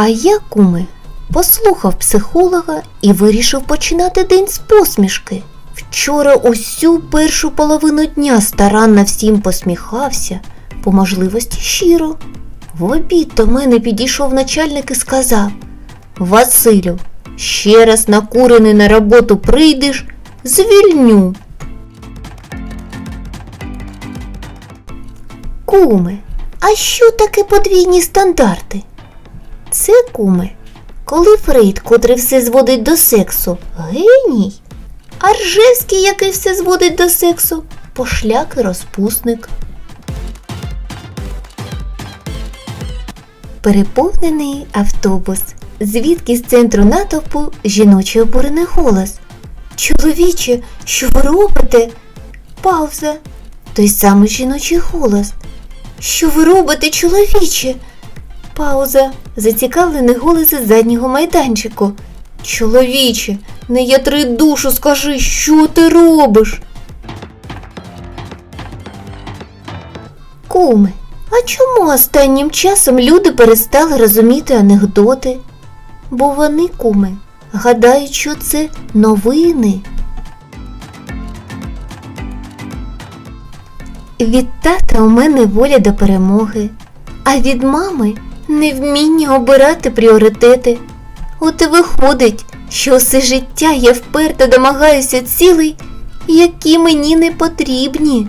А я, куме, послухав психолога і вирішив починати день з посмішки. Вчора усю першу половину дня старанно всім посміхався, по можливості щиро. В обід до мене підійшов начальник і сказав: Василю, ще раз накурений на роботу прийдеш, звільню. Куме, а що таке подвійні стандарти? Це куме, коли Фрейд, котрий все зводить до сексу, геній, а Ржевський, який все зводить до сексу, пошляк і розпусник. Переповнений автобус, звідки з центру натовпу жіночий обурений голос. Чоловіче, що ви робите? Пауза. Той самий жіночий голос. Що ви робите, чоловіче? Пауза. Зацікавлений голос із заднього майданчику. Чоловіче, не ятри душу, скажи, що ти робиш? Куми, а чому останнім часом люди перестали розуміти анекдоти? Бо вони, куми, гадають, що це новини. Від тата у мене воля до перемоги, а від мами невміння обирати пріоритети. От і виходить, що все життя я вперто домагаюся цілей, які мені не потрібні.